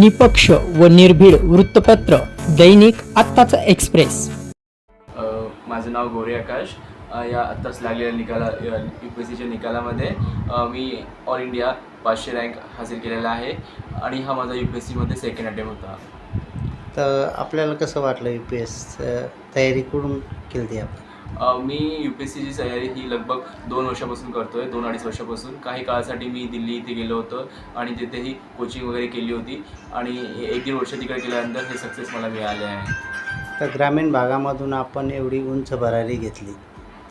निपक्ष व निर्भीड वृत्तपत्र दैनिक आत्ताचा एक्सप्रेस. माझं नाव गोरे आकाश. या आत्ताच लागलेल्या निकाला यू पी एस सीच्या निकालामध्ये मी ऑल इंडिया पाचशे रँक हासिल केलेला आहे आणि हा माझा यू पी एस सीमध्ये सेकंड अटेम्प्ट होता. तर आपल्याला कसं वाटलं यू पी एस तयारी कुठून केली ती आपण? मी यू पी एस सीची तयारी ही लगभग दोन वर्षापासून करतो आहे दोन अडीच वर्षापासून. काही काळासाठी मी दिल्ली इथे गेलो होतो आणि तिथेही कोचिंग वगैरे केली होती. आणि एक दीड वर्ष तिकडे केल्यानंतर हे सक्सेस मला मिळाले आहे. तर ग्रामीण भागामधून आपण एवढी उंच भरारी घेतली.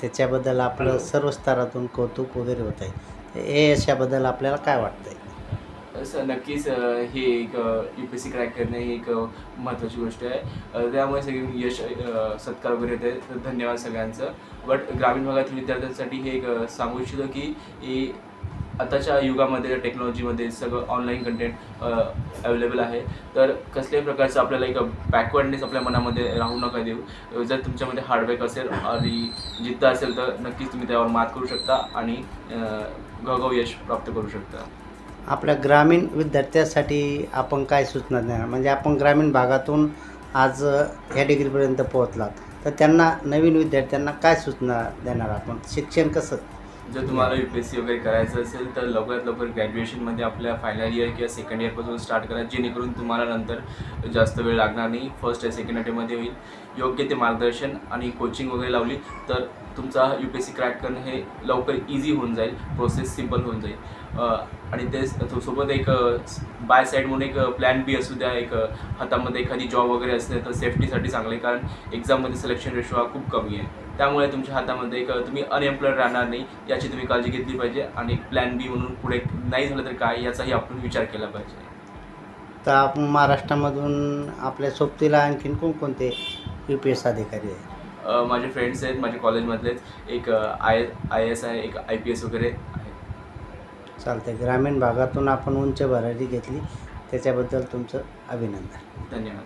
त्याच्याबद्दल आपलं सर्व स्तरातून कौतुक वगैरे होत आहे. हे यशाबद्दल आपल्याला काय वाटतं आहे नक्कीच हे एक U P S C crack करणे ही एक महत्त्वाची गोष्ट आहे. त्यामुळे सगळे यश सत्कार वगैरे येते तर धन्यवाद सगळ्यांचं. बट ग्रामीण भागातील विद्यार्थ्यांसाठी हे एक सांगू इच्छितो की आताच्या युगामध्ये टेक्नॉलॉजीमध्ये सगळं ऑनलाईन कंटेंट अवेलेबल आहे. तर कसल्याही प्रकारचं आपल्याला एक बॅकवर्डनेस आपल्या मनामध्ये राहू नका देऊ. जर तुमच्यामध्ये हार्डवेक असेल आणि जिद्द असेल तर नक्कीच तुम्ही त्यावर मात करू शकता आणि गव घवघव यश प्राप्त करू शकता. आपल्या ग्रामीण विद्यार्थ्यासाठी आपण काय सूचना देणार? म्हणजे आपण ग्रामीण भागातून आज ह्या डिग्रीपर्यंत पोहोचलात. तर त्यांना नवीन विद्यार्थ्यांना काय सूचना देणार आपण? शिक्षण कसं? जर तुम्हाला यू पी एस सी वगैरे करायचं असेल तर लवकरात लवकर ग्रॅज्युएशनमध्ये आपल्या फायनल इयर किंवा सेकंड इयरपासून स्टार्ट करा जेणेकरून तुम्हाला नंतर जास्त वेळ लागणार नाही. फर्स्ट या सेकंड अटेमध्ये होईल. योग्य ते मार्गदर्शन आणि कोचिंग वगैरे लावली तर तुमचा U P S C crack करणं हे लवकर इझी होऊन जाईल प्रोसेस सिंपल होऊन जाईल. आणि तेच सोबत एक बाय साईड म्हणून एक प्लॅन बी असू द्या एक हातामध्ये एखादी जॉब वगैरे असले तर सेफ्टीसाठी चांगलं आहे कारण एक्झाममध्ये सिलेक्शन रेशो हा खूप कमी आहे. त्यामुळे तुमच्या हातामध्ये एक तुम्ही अनएम्प्लॉईड राहणार नाही याची तुम्ही काळजी घेतली पाहिजे आणि प्लॅन बी म्हणून पुढे नाही झालं तर काय याचाही आपण विचार केला पाहिजे. तर आपण महाराष्ट्रामधून आपल्या सोबतीला आणखीन कोणकोणते यू पी एस अधिकारी आहे माझे फ्रेंड्स आहेत माझ्या कॉलेजमधलेच एक आय आय एस आहे एक आय पी एस वगैरे आहे. चालते ग्रामीण भागातून आपण उंच भरारी घेतली. त्याच्याबद्दल तुमचं अभिनंदन. धन्यवाद.